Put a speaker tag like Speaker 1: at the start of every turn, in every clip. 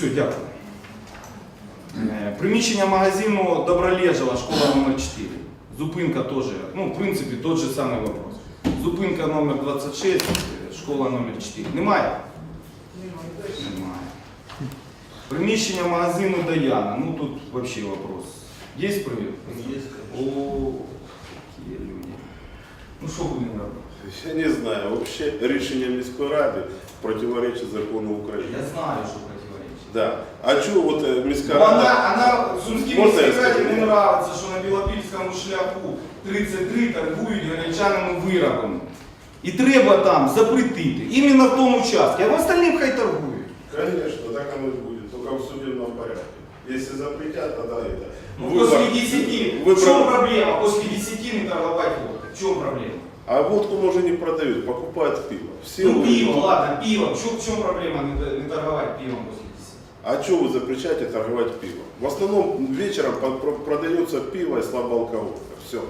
Speaker 1: Все, дякую. Е, Приміщення магазину Добролежова, школа номер 4. Зупинка теж, ну, в принципі, тот же самий вопрос. Зупинка номер 26, е, школа номер 4. Немає? Немає. Приміщення магазину Даяна. Ну тут вообще вопрос. Є привіт? О, які люди. Ну що будемо робити?
Speaker 2: Я не знаю, вообще рішення міської ради противоречить закону України.
Speaker 1: Я знаю, що противоречить.
Speaker 2: Да. А чого от е, міська
Speaker 1: Ну,
Speaker 2: рада?
Speaker 1: Вона, вона Сумській
Speaker 2: Можна я
Speaker 1: міській раді
Speaker 2: скажу?
Speaker 1: не нравиться, що на Білопільському шляху 33 торгують гречаними виробами. І треба там запретити. Іменно в тому участку, а в остальним хай торгують.
Speaker 2: Конечно, так оно и будет, только в судебном порядке. Если запретят, тогда это.
Speaker 1: Ну,
Speaker 2: Выбор-
Speaker 1: после 10,
Speaker 2: выбор-
Speaker 1: в чем проблема? После 10 не торговать водкой. В чем проблема?
Speaker 2: А водку уже не продают, покупают пиво. Все
Speaker 1: Ну,
Speaker 2: уже-
Speaker 1: пиво, ладно, пиво. В чем, в чем проблема не, т- не торговать пивом после 10?
Speaker 2: А что вы запрещаете торговать пивом? В основном вечером по- про- продается пиво и слабоалкогольное. Все.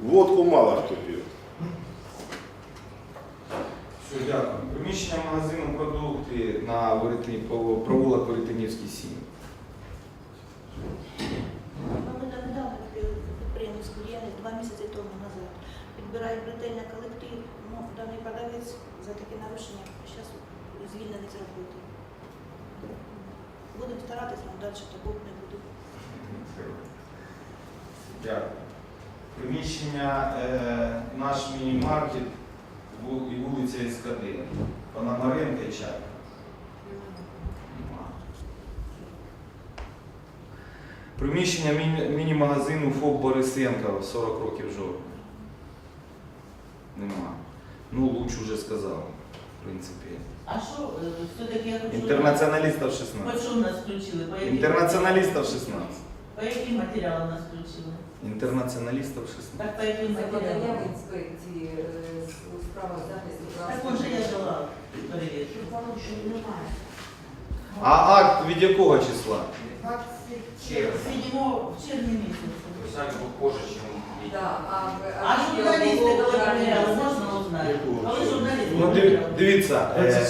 Speaker 2: Водку мало кто пьет.
Speaker 1: Все, дякую. Приміщення магазину продукти на Веретні, по провулок Веретенівський 7.
Speaker 3: Ми недавно відкрили підприємницьку діяльність два місяці тому назад. Підбирають ретельно колектив. Ну, даний продавець за таке нарушення зараз звільнений з роботи. Будемо старатися, але далі такого не буде.
Speaker 1: Дякую. Приміщення е, наш міні-маркет і вулиця СКД. Пономаренка і Чайка. Приміщення міні- міні-магазину ФОП Борисенка 40 років жовтня. Нема. Ну, Луч уже сказав, в принципі.
Speaker 4: А що, е, все-таки я хочу...
Speaker 1: Інтернаціоналістів
Speaker 4: По
Speaker 1: 16.
Speaker 4: чому нас включили? По яким-
Speaker 1: Інтернаціоналістів 16.
Speaker 4: По яким матеріалам нас включили?
Speaker 1: Інтернаціоналістів 16.
Speaker 4: Так, по яким
Speaker 5: Це подання
Speaker 4: матеріалам?
Speaker 5: в інспекції е, у справах захисту прав.
Speaker 4: Так, може, я дала перевірку.
Speaker 1: А акт від якого числа?
Speaker 4: Сидимо в червні місяці.
Speaker 6: Писать был позже, чем видео.
Speaker 5: Да, а, в-
Speaker 4: А журналісти,
Speaker 5: було
Speaker 4: коли
Speaker 1: Ну, диві- дивіться. е,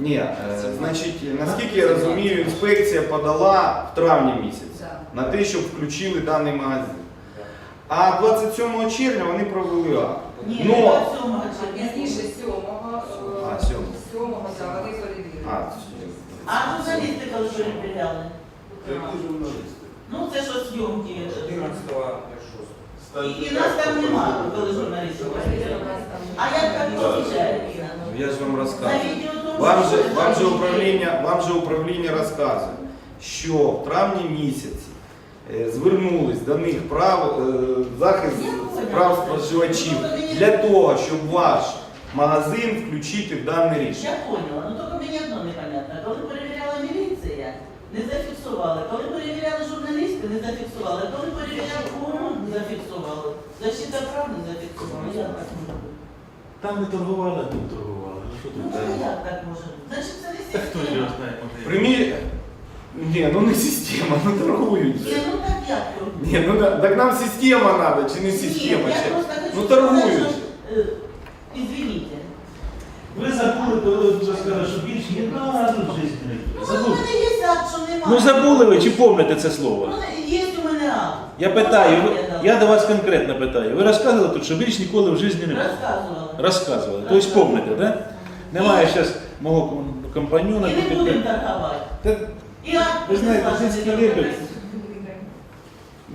Speaker 1: Ні, е, значить, наскільки я розумію, інспекція подала в травні місяці на те, щоб включили даний магазин. А 27 червня вони провели акт.
Speaker 4: Ні,
Speaker 1: Ну,
Speaker 4: не по цьому
Speaker 5: А
Speaker 4: червня.
Speaker 5: Пізніше сьомого, е,
Speaker 1: А, сьомого.
Speaker 5: сьомого, да, вони.
Speaker 1: А,
Speaker 4: А журналісти коли
Speaker 2: журналисты?
Speaker 4: Ну, це що зйомки.
Speaker 6: 14
Speaker 4: І, і нас там немає, коли журналісти перевіряли. А як так виходить?
Speaker 1: я ж вам розказую. Вам же, вам же управління, вам же управління розказує, що в травні місяці е, звернулись до них прав, е, захист прав споживачів для того, щоб ваш магазин включити в дане рішення.
Speaker 4: Я поняла, ну тільки мені одно непонятно. Коли перевіряла міліція, не зафіксували. Коли перевіряли журналісти, не зафіксували. Коли перевіряли не зафіксували. Защита прав не зафіксувала. Як так може бути?
Speaker 7: Там не торгували, тут торгували. Ну що
Speaker 4: Ну як так може бути? Значить, це не
Speaker 7: Та хто його знає, може.
Speaker 1: Примі... Ні, ну не система, ну торгують.
Speaker 4: Ні, ну так як?
Speaker 1: Ні, ну да- так нам система треба, чи не
Speaker 4: Ні,
Speaker 1: система?
Speaker 4: я
Speaker 1: чи-
Speaker 4: просто хочу
Speaker 1: Ну
Speaker 4: сказати,
Speaker 1: торгують.
Speaker 4: що, е, Извините.
Speaker 7: Ви забули, коли вже сказали, що більше не треба тут життя.
Speaker 4: Ну, у
Speaker 7: Забули.
Speaker 4: мене є акт, що немає.
Speaker 7: Ну забули ви чи пам'ятаєте це слово?
Speaker 4: Ну, Є.
Speaker 7: Я питаю, ви- я до вас конкретно питаю. Ви розказували тут, що більш ніколи в житті не було?
Speaker 4: Розказувала.
Speaker 7: Розказували. Тобто так? Да? Немає зараз мого ком- компаньона.
Speaker 4: І не будемо торгувати.
Speaker 7: Та
Speaker 4: І
Speaker 7: Ви знаєте, це
Speaker 4: що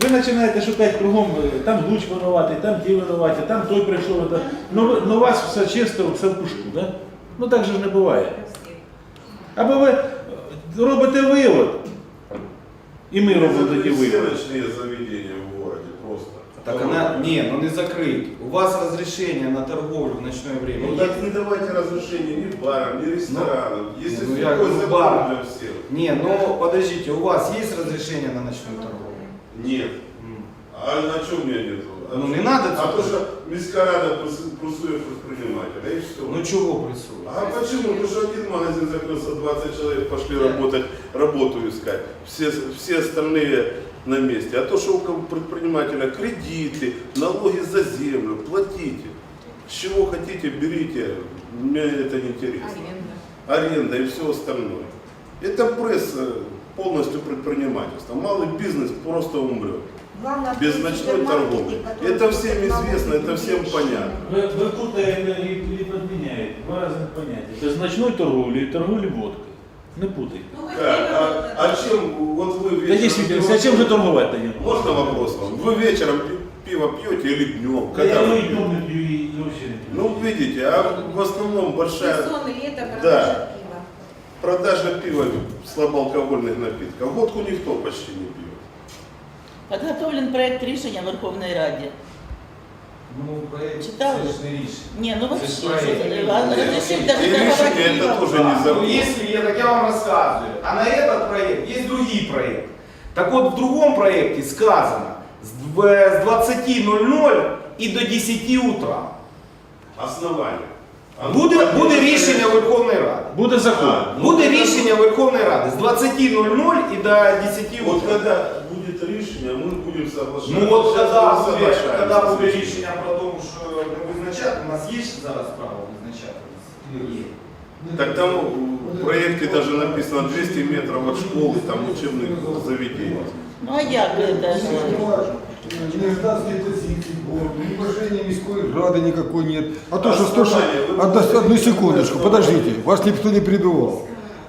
Speaker 7: Ви починаєте шукати кругом, е, там луч винуватий, там ті винуваті, там той прийшов. та- Ну, ви- ну у вас все чисто, все в пушку, да? Ну так же ж не буває. Або ви е, робите вивод, робимо тоді
Speaker 2: Все
Speaker 7: вивод.
Speaker 2: ночные заведения в городе просто.
Speaker 1: Так она, не, ну не закрыть. У вас разрешение на торговлю в ночное время.
Speaker 2: Ну
Speaker 1: есть?
Speaker 2: так не давайте разрешения ни барам, ни ресторанам. Если
Speaker 1: ну,
Speaker 2: ну,
Speaker 1: я говорю,
Speaker 2: закон
Speaker 1: барам.
Speaker 2: для всех.
Speaker 1: Не, ну подождите, у вас есть разрешение на ночную торговлю?
Speaker 2: Нет.
Speaker 1: М.
Speaker 2: А на чем у меня нету? А
Speaker 1: Ну, не надо
Speaker 2: А то, что міська рада просу- просує предпринимателя, и все.
Speaker 1: Ну чего прессуют?
Speaker 2: А почему? Потому что один магазин закрылся, 20 человек пошли
Speaker 1: Да.
Speaker 2: работать, работу искать. Все, все остальные на месте. А то, что у кого- предпринимателя кредиты, налоги за землю, платите. С чего хотите, берите. Мне это не интересно.
Speaker 5: Аренда.
Speaker 2: Аренда и все остальное. Это пресс э, полностью предпринимательство. Малый бизнес просто умрет
Speaker 3: Главное,
Speaker 2: Без
Speaker 3: открыть
Speaker 2: ночной
Speaker 3: супермаркеты,
Speaker 2: торговли.
Speaker 3: которые
Speaker 2: Это всем
Speaker 3: будут
Speaker 2: известно, это
Speaker 3: налоги
Speaker 2: всем
Speaker 3: меньше.
Speaker 2: понятно.
Speaker 7: Ви, ви путаєте і, і підміняєте два різних поняття. Це значної торговлі і торговлі водкою. Не путайте.
Speaker 4: Ну, ви
Speaker 2: Как? А, а чем вот вы
Speaker 7: Та
Speaker 2: вечером...
Speaker 7: дійсно, а чим же торгувати тоді?
Speaker 2: Можно вопрос вам? Вы вечером пи- пиво пьете или днем?
Speaker 7: Та
Speaker 2: Когда
Speaker 7: Я
Speaker 2: вы
Speaker 7: і
Speaker 2: пьете?
Speaker 7: днем не п'ю, і і взагалі не п'ю.
Speaker 2: Ну, видите, а в основном большая
Speaker 3: Сезон лета,
Speaker 2: Да.
Speaker 3: продажа пива.
Speaker 2: продажа пива слабоалкогольных напитков. Водку никто почти не пьет.
Speaker 4: Підготовлений проект рішення Верховної Раді.
Speaker 1: Ну, проект,
Speaker 4: Читали?
Speaker 1: це ж не рішення.
Speaker 4: Ні, ну вообще,
Speaker 1: Це ж
Speaker 4: що
Speaker 1: проект.
Speaker 4: це?
Speaker 1: Ні,
Speaker 4: А
Speaker 1: ні,
Speaker 4: Разрешить
Speaker 2: И
Speaker 4: даже
Speaker 2: решение
Speaker 4: торговать
Speaker 2: это
Speaker 4: пивом.
Speaker 2: тоже не
Speaker 1: Ну,
Speaker 2: закон.
Speaker 1: если я, так я вам рассказываю. А на этот проект есть другие проекты. Так вот, в другом проекте сказано с дв- с 20.00 и до 10 утра.
Speaker 2: Основание. А ну,
Speaker 1: Буде,
Speaker 2: понятно,
Speaker 1: буде
Speaker 2: что
Speaker 1: рішення Верховної Ради.
Speaker 7: Буде закон.
Speaker 2: А, ну,
Speaker 1: Буде
Speaker 2: тогда-
Speaker 1: рішення Верховної Ради з 20.00 і до 10
Speaker 2: Вот
Speaker 1: утра.
Speaker 2: когда будет решение, мы будем соглашаться.
Speaker 1: Ну от
Speaker 2: Сейчас
Speaker 1: коли
Speaker 2: мы
Speaker 1: буде,
Speaker 2: соглашаемся
Speaker 1: коли
Speaker 2: с
Speaker 1: буде
Speaker 2: решением.
Speaker 1: рішення про те, що не визначати, у нас є ще зараз право визначати? Є.
Speaker 2: Так там в проекте даже написано 200 метров от школы, там учебных заведений.
Speaker 4: Ну а як це?
Speaker 8: Гражданские позиции, уважения мирской рады никакой нет. А то, что 100,
Speaker 2: Основание, вы
Speaker 8: одну,
Speaker 2: можете
Speaker 8: одну секундочку,
Speaker 2: сказать,
Speaker 8: подождите, вас никто не перебивал.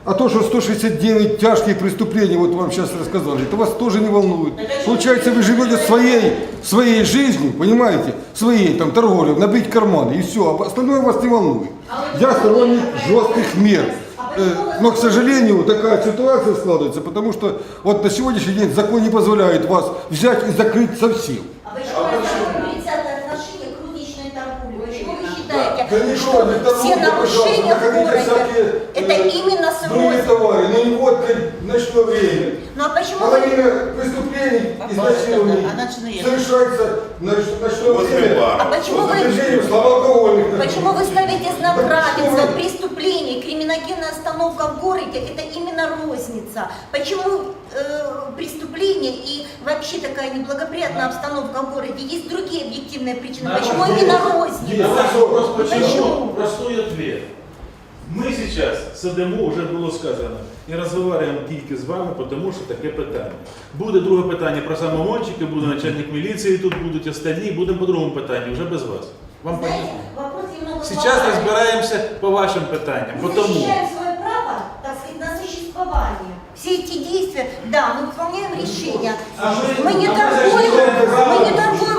Speaker 8: А то, что 169 тяжких преступлений, вот вам сейчас рассказали, это вас тоже не волнует. Получается, вы живете своей, своей жизнью, понимаете, своей там торговлей, набить карманы и все, а остальное вас не волнует. Я сторонник жестких мер. Э, Но, к сожалению, такая ситуация складывается, потому что вот на сегодняшний день закон не позволяет вас взять и закрыть совсем.
Speaker 3: А почему отрицательное отношение к розничной торговле? Почему вы считаете,
Speaker 8: Да не
Speaker 3: что
Speaker 8: то, не торгуйте,
Speaker 3: все нарушения в городе это
Speaker 8: всякие,
Speaker 3: именно с
Speaker 8: Другие
Speaker 3: рознью?
Speaker 8: товары, но не водка ночное время.
Speaker 3: Ну а почему вы...
Speaker 8: Половина преступлений, изнасилований
Speaker 4: А
Speaker 8: совершается в ноч- ночное время.
Speaker 3: А почему вы... Почему вы ставите знак равенства
Speaker 8: вы-
Speaker 3: преступлений, криминогенная остановка в городе, это именно розница? Почему э, преступления и вообще такая неблагоприятная обстановка в городе? Есть другие объективные причины. Почему именно розница?
Speaker 7: вас вопрос
Speaker 3: Почему?
Speaker 7: почему? Простой ответ. Ми зараз сидимо, вже було сказано, і розмовляємо тільки з вами, тому що таке питання. Буде друге питання про самогончики, буде начальник міліції, тут будуть остальні, будемо по другому питанню, вже без вас. Вам
Speaker 3: Знаете,
Speaker 7: понятно?
Speaker 3: вопрос немного
Speaker 7: Сейчас
Speaker 3: глобальный.
Speaker 7: разбираемся по вашим питаниям.
Speaker 3: Мы
Speaker 7: Потому
Speaker 3: защищаем свое право, так сказать, на существование. Все эти действия, да, мы выполняем решения.
Speaker 7: А мы-
Speaker 3: Мы не
Speaker 7: а мы
Speaker 3: торгуем,
Speaker 7: защищаем право.
Speaker 3: мы не торгуем ночью,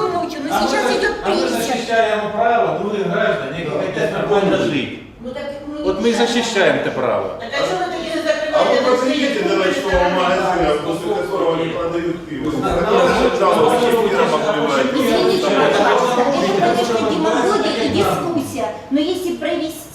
Speaker 3: но
Speaker 7: а
Speaker 3: сейчас
Speaker 7: мы,
Speaker 3: идет
Speaker 7: а мы
Speaker 3: пресса.
Speaker 7: защищаем право других граждан, які хотят нормально жить.
Speaker 3: Ну, так мы не
Speaker 7: Вот мы
Speaker 3: мешаем.
Speaker 7: защищаем это право.
Speaker 4: Так а чому ви тоді не
Speaker 2: А вы
Speaker 4: закриваєте
Speaker 2: посмотрите до ночного магазина, после которого они продают пиво. Сначала вы кефиром обливаете.
Speaker 3: Извините, пожалуйста, это, конечно, демагогия и дискуссия, но если провести,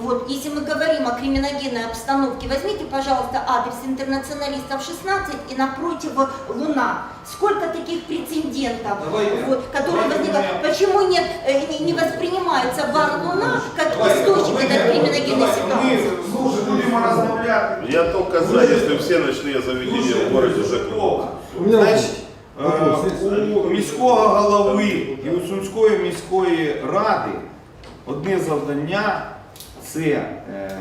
Speaker 3: вот, если мы говорим о криминогенной обстановке, возьмите, пожалуйста, адрес интернационалистов 16 и напротив Луна. Сколько таких прецедентов,
Speaker 1: Давайте-
Speaker 3: вот, которые
Speaker 1: давайте
Speaker 3: возникают?
Speaker 1: мы-
Speaker 3: Почему нет, э, не, не воспринимается бар Луна как
Speaker 1: Давайте,
Speaker 3: источник
Speaker 1: давайте,
Speaker 3: этой криминогенной
Speaker 1: давайте,
Speaker 3: ситуации?
Speaker 1: Ми слушай, будемо розмовляти.
Speaker 2: Я только за, если все ночные заведения в городе закроют.
Speaker 8: У меня
Speaker 1: Значить,
Speaker 8: вопрос.
Speaker 1: е, у міського голови і у Сумської міської ради одне завдання це е,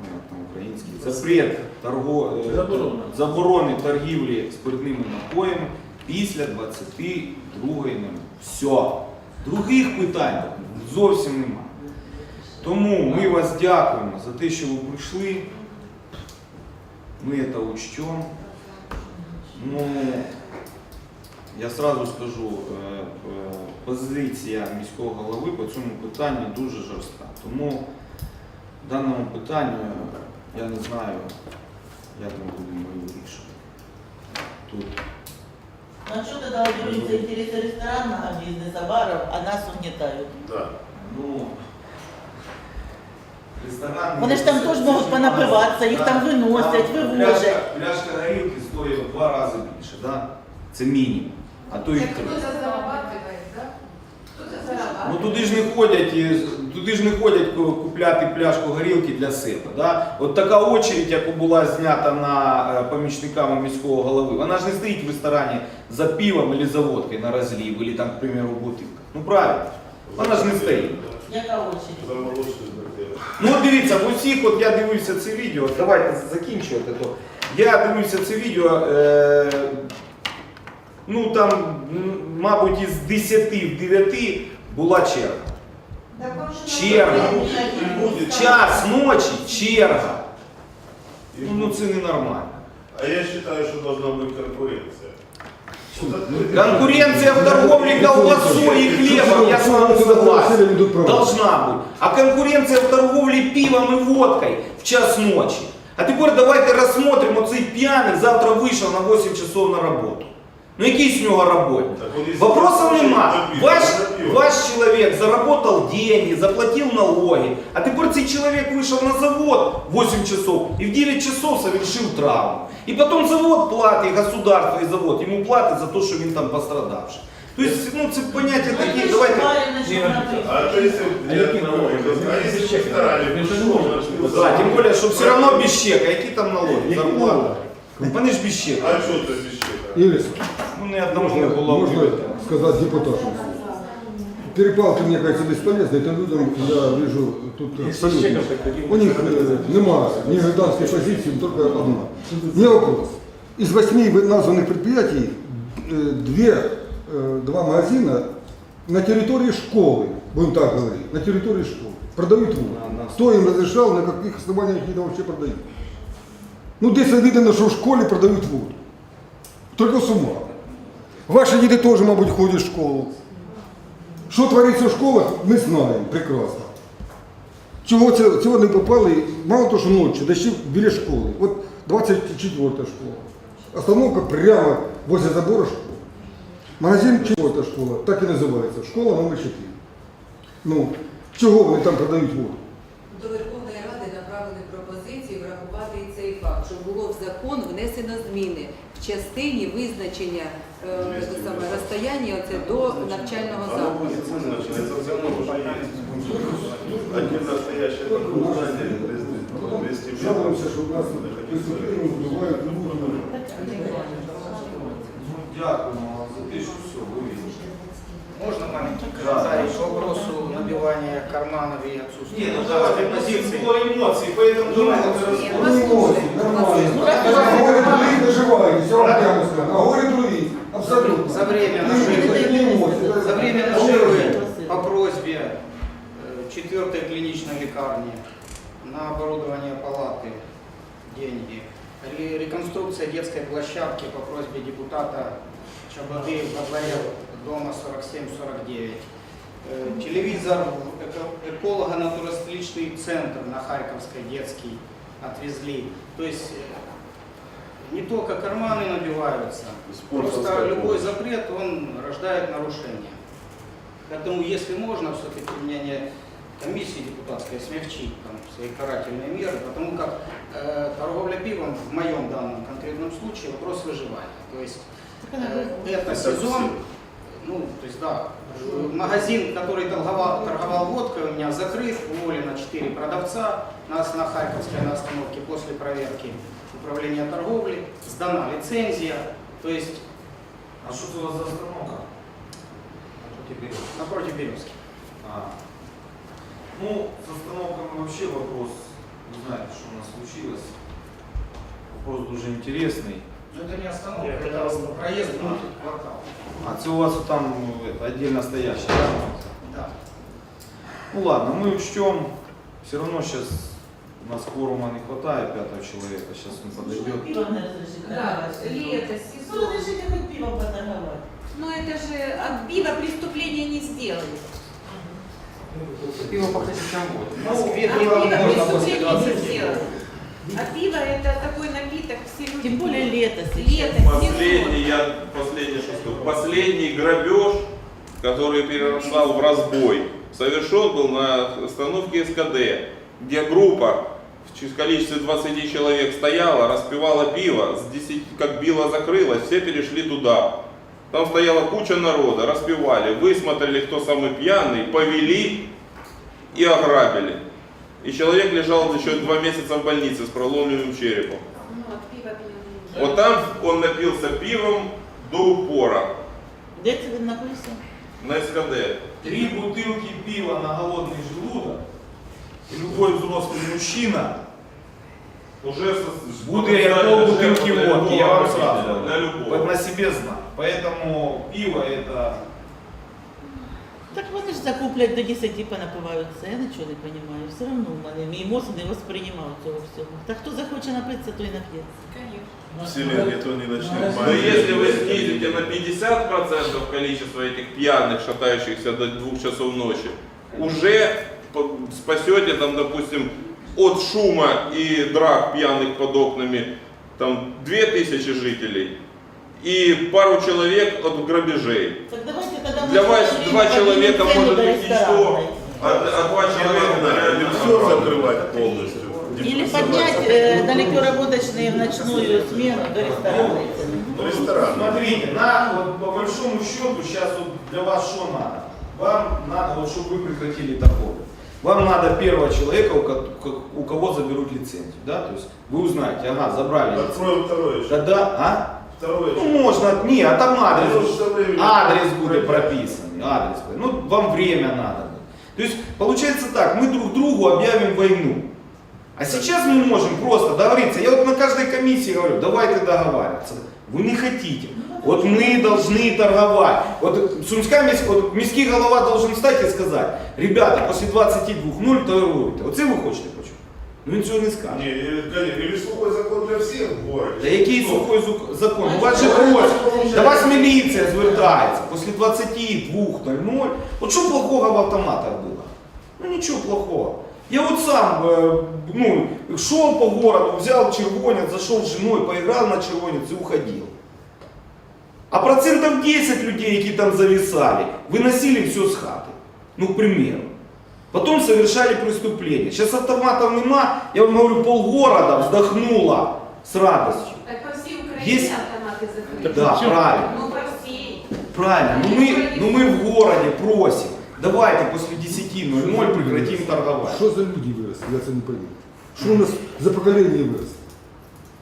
Speaker 1: ну, там український, запрет торго, е,
Speaker 7: Заборона.
Speaker 1: заборони торгівлі спиртними напоями після 22 ночі. Все. Других питань зовсім немає. Тому ми вас дякуємо за те, що ви прийшли. Ми це учтем. Ну, я сразу скажу, е, е, позиція міського голови по цьому питанню дуже жорстка. Тому в даному питанню я не знаю, як ми будемо його вирішувати. Тут
Speaker 4: Ну а що тоді оберуть інтереси ресторанного бізнесу, барів, а нас угнетають?
Speaker 2: Да.
Speaker 1: Ну, ресторан...
Speaker 4: Вони ж там теж можуть понапиватися, їх там виносять, вивозять.
Speaker 1: Пляшка, пляшка горілки стоїть в два рази більше, да? це мінімум. А то і
Speaker 5: Так
Speaker 1: три. Ну туди ж не ходять, і- туди ж не ходять ку- купляти пляшку горілки для себе. Да? От така очередь, яка була знята на е, помічниками міського голови, вона ж не стоїть в ресторані за пивом або за водкою на розлив, або там, к примеру, в бутилках. Ну правильно, вона ж не стоїть.
Speaker 4: Яка очередь?
Speaker 2: За.
Speaker 1: Ну от дивіться, в усіх, от я дивився це відео, давайте закінчувати то. Я дивився це відео, е, ну там, мабуть, із 10 в 9 була черга. Черга. Час ночі, черга. Ну, ну це ненормально.
Speaker 2: А я считаю, что должна быть конкуренция. Вот открытый-
Speaker 1: Конкуренция в торговле колбасой и хлебом, я с вами согласен. Должна быть. А конкуренция в торговле пивом и водкой в час ночи. А тепер давайте рассмотрим, оцей п'яний завтра вийшов на 8 часов на роботу. Ну який з нього роботник?
Speaker 2: Так он если
Speaker 1: Вопросов
Speaker 2: хочет
Speaker 1: нема.
Speaker 2: напиться,
Speaker 1: Ваш,
Speaker 2: он напьется.
Speaker 1: ваш человек заработал деньги, заплатил налоги, а теперь цей человек вышел на завод в 8 часов и в 9 часов совершил травму. И потом завод платит, государство и завод ему платит за то, что он там пострадавший. То есть, ну, це поняття такі, давайте...
Speaker 2: А то если,
Speaker 7: А
Speaker 2: я
Speaker 7: які
Speaker 2: думаю,
Speaker 7: налоги?
Speaker 2: а если
Speaker 7: Без
Speaker 2: в
Speaker 7: чека.
Speaker 2: ресторане
Speaker 7: Він же не
Speaker 2: пришел,
Speaker 7: може
Speaker 2: распил
Speaker 1: Да,
Speaker 2: завод,
Speaker 1: тем более, что все равно без чека, які там налоги,
Speaker 8: Які
Speaker 1: зарплата.
Speaker 8: налоги?
Speaker 1: Вони ж без чека.
Speaker 2: А что ты без чека?
Speaker 8: Ирис,
Speaker 1: Ну, ни одному не
Speaker 8: можно,
Speaker 1: було
Speaker 8: можно сказать депутату? Перепалки, мне кажется, бесполезны. Это людям, я вижу, тут
Speaker 7: Если
Speaker 8: абсолютно. У них э, нема ни гражданской позиции, только одна. Не вопрос. Из восьми названных предприятий э, две, э, два магазина на территории школы, будем так говорить, на территории школы, продают воду. Кто им разрешал, на каких основаниях они там вообще продают? Ну, десь видно, что в школе продают воду. Только с ума. Ваши дети тоже, мабуть, ходят в школу. Що твориться в школах, ми знаємо прекрасно. Чого це, цього не попали, мало того, що ночі, да ще біля школи. От 24 школа. Остановка прямо возле забору школи. Магазин 4 школа, так і називається. Школа номер 4. Ну, чого вони там продають воду?
Speaker 5: До Верховної Ради направили пропозицію врахувати і цей факт, щоб було в закон внесено зміни частині визначення е, саме, розстояння оце до навчального закладу.
Speaker 2: Один настоящий здание, 200 метров.
Speaker 8: Що у нас преступлення вбивають люди.
Speaker 1: Дякуємо вам за те, що все, вивезли.
Speaker 6: Можно маленький комментарий к вопросу набивания карманов и отсутствия
Speaker 1: Ні, ну
Speaker 6: гражданской
Speaker 1: давайте,
Speaker 6: позиции?
Speaker 1: позиції. Було емоції, поэтому давайте розберемося.
Speaker 8: Ну, не можуть, нормально. А горе других доживають, все равно прямо скажу. А горе других, абсолютно.
Speaker 6: За время
Speaker 8: Не
Speaker 6: наживы,
Speaker 8: не эмоции.
Speaker 6: за время наживы по просьбе э, четвертой клиничной лекарни на оборудование палаты деньги. Ре- Реконструкция детской площадки по просьбе депутата Чабады во дворе дома 47-49. Э, Телевизор эколого-натуралистичный центр на Харьковской детский отвезли. То есть э, не только карманы набиваются, просто любой запрет, он рождает нарушения. Поэтому, если можно, все-таки мнение комиссии депутатской смягчить там, свои карательные меры, потому как э, торговля пивом в моем данном конкретном случае вопрос выживания. То есть э, это сезон, ну, то есть да, магазин, который торговал, торговал водкой, у меня закрыт, уволено 4 продавца, нас на Харьковской на остановке после проверки управления торговли, сдана лицензия, то есть
Speaker 1: А це у вас за остановка?
Speaker 6: напротив Березки.
Speaker 1: А. Ну, с остановками вообще вопрос, вы знаете, что у нас случилось. Вопрос дуже интересный.
Speaker 6: Но это не остановка, это проезд внутрь квартала.
Speaker 1: А це у вас вот там ну, это, отдельно стоящий, да?
Speaker 6: Да.
Speaker 1: Ну ладно, мы учтем. Все равно сейчас у нас кворума не хватает пятого человека. Сейчас он подойдет.
Speaker 4: Пиво не разрешили.
Speaker 5: Да, лето,
Speaker 4: Ну, разрешите хоть пиво поторговать.
Speaker 5: Ну это же от пива преступления не сделали.
Speaker 6: Пиво по тысячам год.
Speaker 5: А пиво
Speaker 6: пиво можно после
Speaker 5: преступления не
Speaker 6: 20
Speaker 5: сделали. А пиво это такой напиток, все люди
Speaker 4: Тем более лето сейчас.
Speaker 5: Лето.
Speaker 9: Последний, я последний что скажу, последний грабеж, который перерастал в разбой, совершен был на остановке СКД, где группа в количестве 20 человек стояла, распивала пиво, с 10, как било закрылось, все перешли туда. Там стояла куча народа, распивали, высмотрели, кто самый пьяный, повели и ограбили. И человек лежал еще два месяца в больнице с проломленным черепом. Вот там он напился пивом до упора
Speaker 4: Де це він напився?
Speaker 9: на СКД.
Speaker 1: Три бутылки пива на голодный желудок, и любой взрослый мужчина
Speaker 9: Уже со-
Speaker 1: Буде
Speaker 9: для
Speaker 1: водки, я вам сразу говорю.
Speaker 9: любого.
Speaker 1: на себе знаю. Поэтому пиво это...
Speaker 4: Так вони ж закуплять до 10 понапиваються, я нічого не розумію. Все одно в мене мій мозок не восприймав цього всього. Та хто захоче напитися, той нап'ється.
Speaker 2: В селе никто не начнет
Speaker 9: Но если вы снизите на 50% количество этих пьяных, шатающихся до двух часов ночи, уже по- спасете там, допустим, от шума и драк пьяных под окнами там 2000 жителей и пару человек от грабежей.
Speaker 4: Так давайте тогда
Speaker 9: Для
Speaker 4: ми
Speaker 9: вас
Speaker 4: зробимо
Speaker 9: два
Speaker 4: подібну
Speaker 9: человека
Speaker 4: ціну
Speaker 9: может
Speaker 4: до
Speaker 9: быть ничто,
Speaker 4: ресторанної.
Speaker 9: а, а два человека на
Speaker 2: Или
Speaker 9: реальном
Speaker 2: все закрывать полностью.
Speaker 4: Или поднять э, на ликероводочные в ночную смену до ресторанной цены.
Speaker 2: Ресторан.
Speaker 1: Смотрите, на, вот, по большому счету, сейчас вот для вас что надо? Вам надо, вот, чтобы вы прекратили торговлю. Вам надо первого человека, у, ко- у кого заберут лицензию, да, то есть вы узнаете, ага, забрали лицензию.
Speaker 2: Откроем второе еще.
Speaker 1: Тогда, а?
Speaker 2: Второе
Speaker 1: Ну, можно, не, а там адрес, адрес будет прописан, адрес, ну, вам время надо. То есть, получается так, мы друг другу объявим войну. А сейчас мы можем просто договориться, я вот на каждой комиссии говорю, давайте договариваться. Вы не хотите. Вот мы должны торговать. Вот місь, вот міський голова должен встать и сказать, ребята, после 22.0 торгуйте. Оце хочете почути? Ну він цього не скаже.
Speaker 2: Не, или, конечно, или сухой закон для всех в городе.
Speaker 1: Та який сухой зу- закон? У вас же просять. До вас міліція звертається після 22.00. От що плохого в автоматах було? Ну нічого плохого. Я вот сам, э, ну, шел по городу, взял червонец, зашел с женой, поиграл на червонец и уходил. А процентов 10 людей, які там зависали, выносили все с хаты. Ну, к примеру. Потом совершали преступление. Сейчас автоматов нема, я вам говорю, полгорода вздохнуло с радостью.
Speaker 10: Так по всій Україні
Speaker 1: Есть-
Speaker 10: автомати закриті.
Speaker 1: Да, правильно.
Speaker 10: Ну по всій.
Speaker 1: Правильно. Ну мы, ну мы в городе просим. Давайте после 10.00 прекратим торговать.
Speaker 8: Что за люди выросли, я это не пойму. Что у нас за поколение выросло?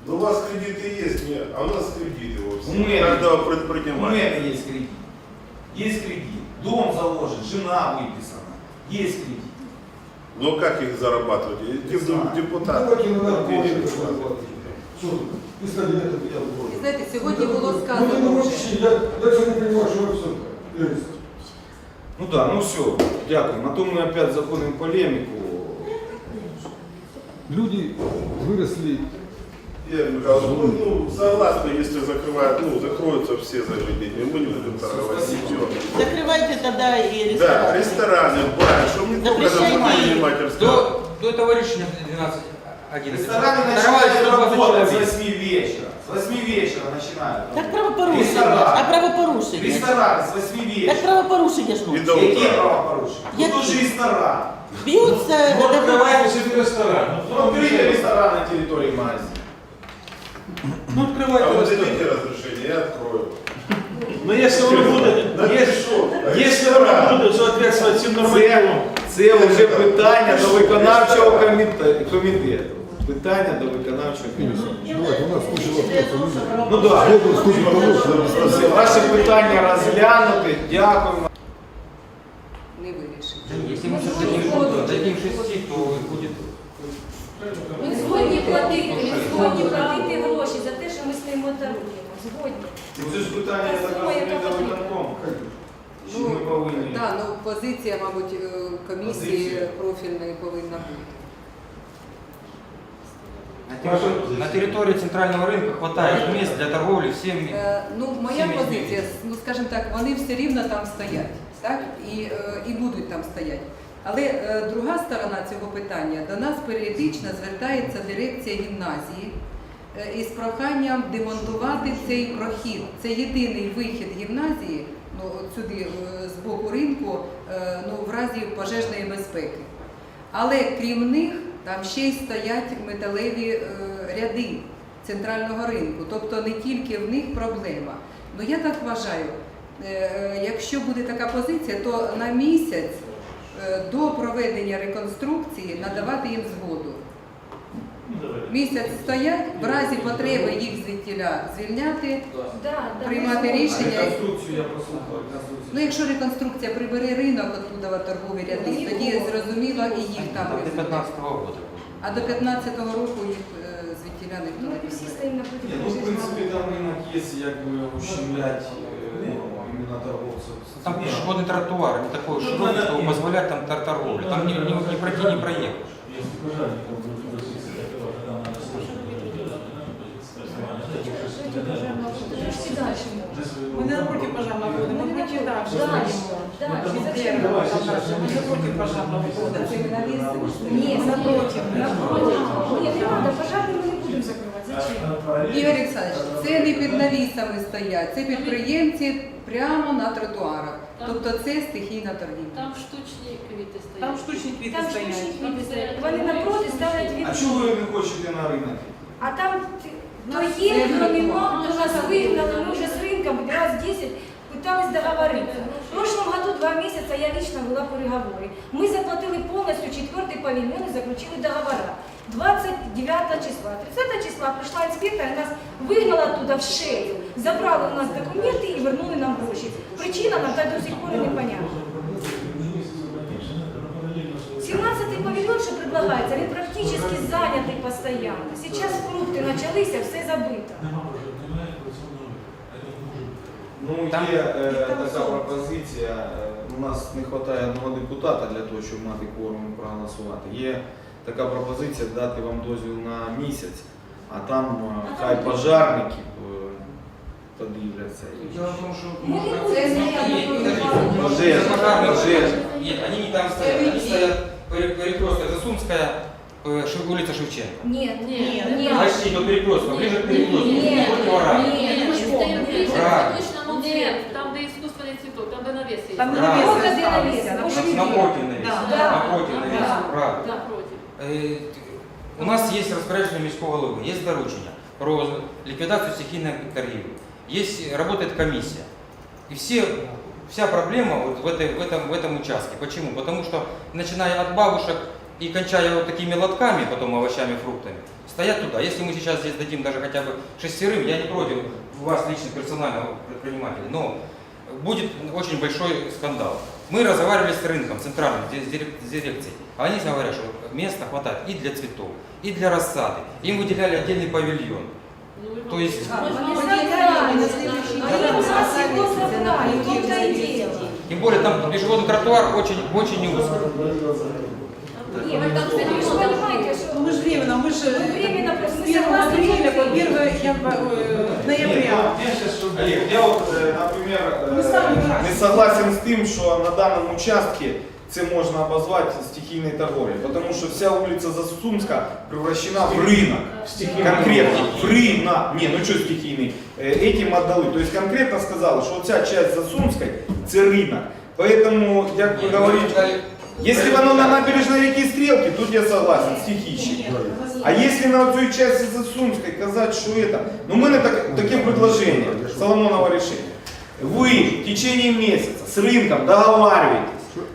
Speaker 2: Ну, у вас кредиты есть, нет, а у нас кредиты вовсе.
Speaker 1: У меня-
Speaker 2: Каждого
Speaker 1: У
Speaker 2: предпринимателя.
Speaker 1: меня есть кредит. Есть кредит. Дом заложен, жена выписана. Есть кредит.
Speaker 2: Но как их зарабатывать? Эти
Speaker 1: Не знаю.
Speaker 2: депутаты.
Speaker 8: Давайте на наркотики.
Speaker 2: Партийные
Speaker 8: Что
Speaker 2: депутаты.
Speaker 8: ты? Из кабинета я
Speaker 5: І знаєте, сьогодні було
Speaker 8: Ну, ты не
Speaker 5: сказано
Speaker 8: можешь,
Speaker 5: вже.
Speaker 8: я, я все не понимаю, что вы все.
Speaker 1: Ну да, ну все, дякую. На то мы опять заходим в полемику.
Speaker 8: Люди выросли
Speaker 2: Игорь Михайлович, ну, ну, согласны, если закрывают, ну, закроются все заведения, мы не будем торговать.
Speaker 1: Спасибо.
Speaker 2: Ничего.
Speaker 4: Закрывайте тогда и
Speaker 2: Да,
Speaker 4: рестораны.
Speaker 2: рестораны, бары, чтобы не только
Speaker 4: Запрещайте.
Speaker 2: это предпринимательство.
Speaker 11: До, до этого решения 12 11.
Speaker 1: Рестораны
Speaker 11: Торговали
Speaker 1: начинают
Speaker 11: 120
Speaker 1: работать с
Speaker 11: человек.
Speaker 1: 8 вечера. С 8 вечера начинают.
Speaker 4: Так правопорушення.
Speaker 1: Ресторан.
Speaker 4: А правопорушення?
Speaker 1: Рестораны с 8
Speaker 4: Так
Speaker 1: вечера.
Speaker 4: правопорушення ж
Speaker 2: І
Speaker 4: ночі.
Speaker 2: до
Speaker 1: Какие
Speaker 2: утра.
Speaker 1: правопорушения? Ну
Speaker 4: Які?
Speaker 1: тоже ресторан.
Speaker 4: Б'ються,
Speaker 7: Ну, открывайте себе ресторан.
Speaker 1: Ну, открыли ресторан на территории магазина.
Speaker 7: Ну,
Speaker 2: А
Speaker 7: открывайте
Speaker 2: вы
Speaker 7: ресторан.
Speaker 2: дадите разрешение, я открою.
Speaker 7: Но если он будет, если, если он будет соответствовать всем нормативам,
Speaker 1: Це, це вже питання до виконавчого комітету. комітету. Питання до виконавчого комітету.
Speaker 8: Давайте, у нас куча вопросов.
Speaker 1: Ну так.
Speaker 8: Сколько столько того, что
Speaker 1: Все, Ваше питання розглянути. Дякуємо.
Speaker 5: Не вирішить.
Speaker 11: Если мы сейчас дадим, дадим 6, то будет
Speaker 10: ми згодні платити, ми згодні платити гроші за те, що ми стоїмо торгуємо. Згодні.
Speaker 1: Ну, Це ж питання
Speaker 10: Та
Speaker 1: не до виконкому. Чи
Speaker 5: Ну,
Speaker 1: ми повинні?
Speaker 5: Да, ну позиція, мабуть, е, комісії
Speaker 1: Позиція.
Speaker 5: профільної повинна бути.
Speaker 11: на территории, на территории центрального рынка хватает мест для торговли всеми.
Speaker 5: Е, Ну, моя позиція, ну скажімо так, вони все рівно там стоять, так? І, е, і будуть там стояти. Але е, друга сторона цього питання до нас періодично звертається дирекція гімназії е, із проханням демонтувати цей прохід. Це єдиний вихід гімназії, ну от сюди е, з боку ринку, ну в разі пожежної безпеки. Але крім них, там ще й стоять металеві ряди центрального ринку. Тобто не тільки в них проблема. Ну я так вважаю, якщо буде така позиція, то на місяць до проведення реконструкції надавати їм згоду. Місяць стоять, в разі потреби їх звідтіля звільняти,
Speaker 10: Да, да,
Speaker 5: приймати
Speaker 10: ми
Speaker 5: рішення.
Speaker 1: Реконструкцію я прослухав. реконструкцію.
Speaker 5: Ну, якщо реконструкція прибере ринок оттуда в торгові ряди, тоді зрозуміло і їх там.
Speaker 11: Там до
Speaker 5: визволять.
Speaker 11: 15 года.
Speaker 5: А до 15-го року їх е, звідтіля ніхто
Speaker 10: Ну,
Speaker 5: не
Speaker 10: ми всі
Speaker 5: прибере.
Speaker 10: стоїмо напроти
Speaker 1: Не, ну, в принципе, там рынок есть, як бы ущемлять э, ну, именно Торговцев.
Speaker 11: Там пешеходный тротуар, не такой широкий, чтобы позволять там тор- торговлю. Там не, не, не пройти, не проехать.
Speaker 7: Если пожарников будут проситься, для этого, тогда надо.
Speaker 12: Мы не против пожарного мы против дальше.
Speaker 10: Дальше. Дальше.
Speaker 12: Мы
Speaker 10: Зачем?
Speaker 12: не против пожарного хода.
Speaker 10: Ні,
Speaker 12: напротив.
Speaker 10: Напротив. Ні, не треба, пожарний
Speaker 5: Ігор Олександрович, це не під навісами стоять, це підприємці прямо на тротуарах. Тобто це стихійна торгівля.
Speaker 13: Там штучні квіти стоять.
Speaker 12: Там штучні квіти
Speaker 10: Там
Speaker 12: стоять.
Speaker 10: штучні квіти стоять. Вони напроти ставлять від...
Speaker 1: А чого ви не хочете на ринок?
Speaker 10: А там то є, то нема, то нас вигнали, мы уже с рынком раз 10 пытались договориться. В прошлом году два месяца я лично была переговоры. Мы заплатили полностью четвертый павильон и заключили договора. 29 числа, 30 числа пришла инспектор и нас выгнала оттуда в шею. Забрали у нас документы и вернули нам гроши. Причина нам так до сих пор и непонятна. 17-й павильон, что предлагается, он практически занятый постоянно. Сейчас фрукты начались, а все забыто.
Speaker 1: Ну,
Speaker 11: Там-
Speaker 1: є е, така пропозиція. е, У нас не вистачає одного депутата для того, щоб мати кворум і проголосувати. Є така пропозиція дати вам дозвіл на місяць, а там е, хай пожарники е, подивляться. і-
Speaker 11: Дело в том, что
Speaker 10: Мы не
Speaker 11: можно-
Speaker 10: будем
Speaker 11: Нет,
Speaker 10: стоять на
Speaker 11: подождите,
Speaker 10: тротуаре.
Speaker 1: Пожежа,
Speaker 11: пожарные
Speaker 1: пожежа.
Speaker 11: Нет, они не там стоят. Они стоят пере- перекресток Засумская, э, Шев- улица Шевченко.
Speaker 10: Нет,
Speaker 13: Нет,
Speaker 10: нет.
Speaker 11: Почти до перекрестка, ближе к перекрестку.
Speaker 10: Нет,
Speaker 11: Против ора.
Speaker 10: нет.
Speaker 13: Ні, ми стоїмо ближче
Speaker 11: Правильно.
Speaker 13: к цветочному цвету, там, де іскусственний цвіток, там, де навіс є.
Speaker 12: Там
Speaker 11: Да.
Speaker 12: навес
Speaker 10: Вот где
Speaker 12: оставился,
Speaker 10: навес,
Speaker 12: на
Speaker 10: может,
Speaker 12: пошли.
Speaker 11: Напротив навеса.
Speaker 12: Да.
Speaker 11: Напротив
Speaker 10: Да.
Speaker 11: навеса, правда.
Speaker 13: Напротив.
Speaker 11: Е, У нас є розпорядження міського голови, є доручення про ліквідацію стихійної торгівлі. Есть, работает комиссия. И все, вся проблема вот в, этой, в, этом, в этом участке. Почему? Потому что, начиная от бабушек и кончая вот такими лотками, потом овощами, фруктами, стоят туда. Если мы сейчас здесь дадим даже хотя бы шестерым, я не против вас лично персонального предпринимателя, но будет очень большой скандал. Мы разговаривали с рынком центральным, с дирек- с дирекцией. А они говорят, что места хватает и для цветов, и для рассады. Им выделяли отдельный павильон.
Speaker 13: Ну,
Speaker 11: То есть
Speaker 10: у.
Speaker 11: Тем более там пешеходный тротуар очень, очень узкий.
Speaker 10: Не,
Speaker 12: Ну мы же временно, мы же
Speaker 10: Мы временно просто
Speaker 12: с 1
Speaker 10: согласны,
Speaker 12: апреля по
Speaker 10: что
Speaker 12: 1 января- ноября.
Speaker 1: Олег, я от, е, наприклад, е,
Speaker 12: Ми самі вирішуємо.
Speaker 1: не согласен з тим, що на даному участку це можна обозвати стихійною торговлею, тому що вся вулиця Засумська превращена в ринок. Конкретно, в рынок. Не, ну что стихийный? Э, Этим отдали. То есть конкретно сказали, что вот вся часть Засумской – это рынок. Поэтому, як вы говорите, если оно на набережной реки Стрелки, тут я согласен, стихийщик. А если на цій части Засумской казать, что это? Ну, у мене так, таке предложение, Соломонова решение. Вы в течение месяца с рынком договариваетесь,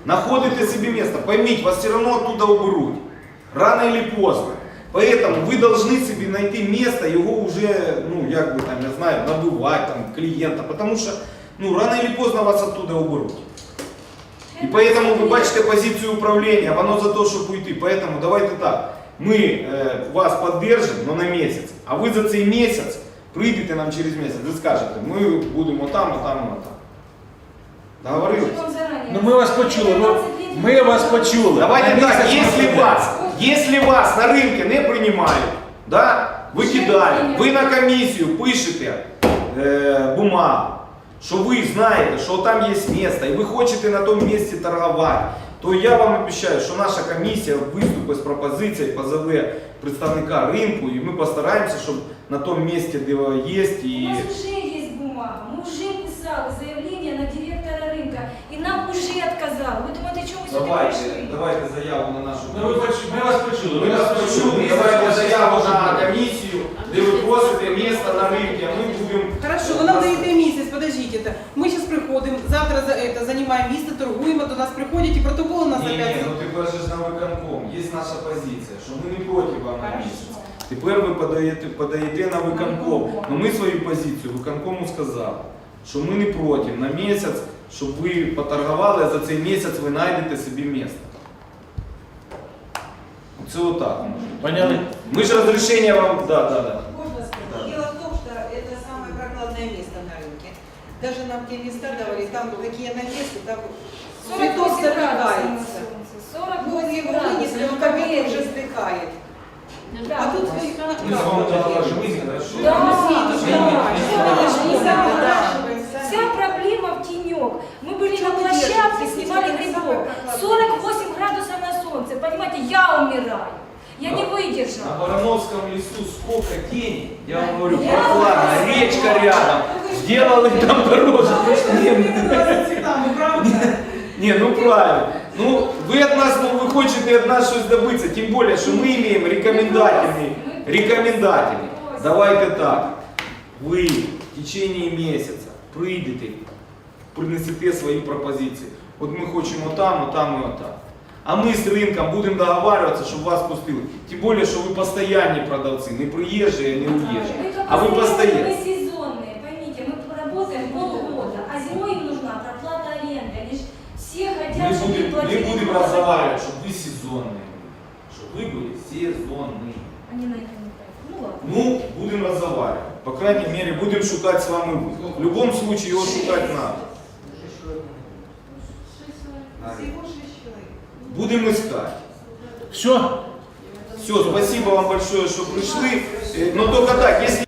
Speaker 1: находите себе место, поймите, вас все равно оттуда уберут. Рано или поздно. Поэтому вы должны себе найти место, его уже, ну, як бы там, я знаю, набывать там клиента, потому что, ну, рано или поздно вас оттуда уберут. І поэтому ви бачите позицію управління, воно за те, щоб уйти. Поэтому давайте так. Ми е, вас поддержимо, но на місяць. А ви за цей місяць прийдете нам через місяць і скажете, ми будемо там, а там, а там. Договорились?
Speaker 7: Ну ми вас почули, ну, ми вас почули.
Speaker 1: Давайте
Speaker 7: На
Speaker 1: так,
Speaker 7: місяць
Speaker 1: если
Speaker 7: ми-
Speaker 1: вас, если вас на рынке не принимают, да, вы кидали, вы на комиссию пишете э, бумагу, що ви знаєте, що там є місце, і ви хочете на тому місці торгувати, то я вам обіцяю, що наша комісія виступить з пропозицією, позове представника ринку, і ми постараємося, щоб на тому місці, де є,
Speaker 10: У
Speaker 1: і
Speaker 10: нас уже есть бумага, мы уже писали заявление на директора рынка, и нам уже отказали. Вы думаете, что мы сюда
Speaker 1: давайте,
Speaker 10: пришли?
Speaker 1: давайте заяву на нашу
Speaker 7: Ми вас поч- Ми вас почули.
Speaker 1: Ми вас почули, давайте заяву на комісію, де ви просите місце на ринку, а ми будемо...
Speaker 12: Хорошо, ви нам даєте місяць, подождите. это. Мы сейчас приходим, завтра за это занимаем место, торгуем, а до нас приходите, протокол у нас
Speaker 1: Ні, ні,
Speaker 12: опять.
Speaker 1: ну ти кажеш на виконком. Є наша позиція, що ми не проти вам на місяць. Тепер ви подаєте, подаєте на виконком. Ну ми свою позицію виконкому сказали, що ми не проти на місяць, щоб ви поторгували, а за цей місяць ви знайдете собі місце. Це отак.
Speaker 7: Поняли?
Speaker 1: Ми ж розрішення вам, да, да, да.
Speaker 14: Можно сказать? Дело в том, что это самое прокладное место на рынке. Даже нам те места давали, там такие навесы, там цветок
Speaker 10: 48 градусов на
Speaker 14: запекается.
Speaker 10: солнце.
Speaker 14: Ну,
Speaker 10: 48
Speaker 14: его
Speaker 10: градусов.
Speaker 14: вынесли, он
Speaker 10: поверьте.
Speaker 14: уже сдыхает.
Speaker 10: Да.
Speaker 14: А тут вы
Speaker 1: Ми з вами?
Speaker 10: Да,
Speaker 14: Это же
Speaker 10: да.
Speaker 14: замораживается.
Speaker 10: Вся проблема в тенек. Мы были на площадке, снимали грибов. 48 градусов на солнце. Понимаете, я умираю. Я не
Speaker 1: На
Speaker 10: выдержала.
Speaker 1: Барановском лесу сколько тени, я вам говорю, прохладно, речка рядом, сделали там дорожку. Не,
Speaker 12: Там, правда?
Speaker 1: не, ну правильно. Ну, ви від нас, ну, ви хочете від нас щось добитися, тим більше, що ми маємо рекомендательний, рекомендательний. Давайте так, ви в течение місяця прийдете, принесете свої пропозиції. От ми хочемо там, отам і отам. А ми з ринком будемо договарюватися, щоб вас пустили. Тим більше, що ви постійні продавці, не приїжджі, не уїжджі. А ви
Speaker 10: Мы
Speaker 1: постоянні.
Speaker 10: сезонные, поймите, мы работаем полгода, а зимой им нужна проплата аренды. Они ж все
Speaker 1: Ми
Speaker 10: хотят, чтобы им
Speaker 1: будемо, ми
Speaker 10: платили.
Speaker 1: будемо
Speaker 10: налоги.
Speaker 1: розмовляти, щоб ви сезонні. Щоб ви були сезонні.
Speaker 10: Они на это не пойдут. Ну ладно.
Speaker 1: Ну, будемо розмовляти. По крайней мере, будемо шукати з вами вихід. В будь-якому випадку його шукати треба. Будемо искать.
Speaker 7: Все?
Speaker 1: Все, спасибо вам большое, что пришли. Э, Но только так, если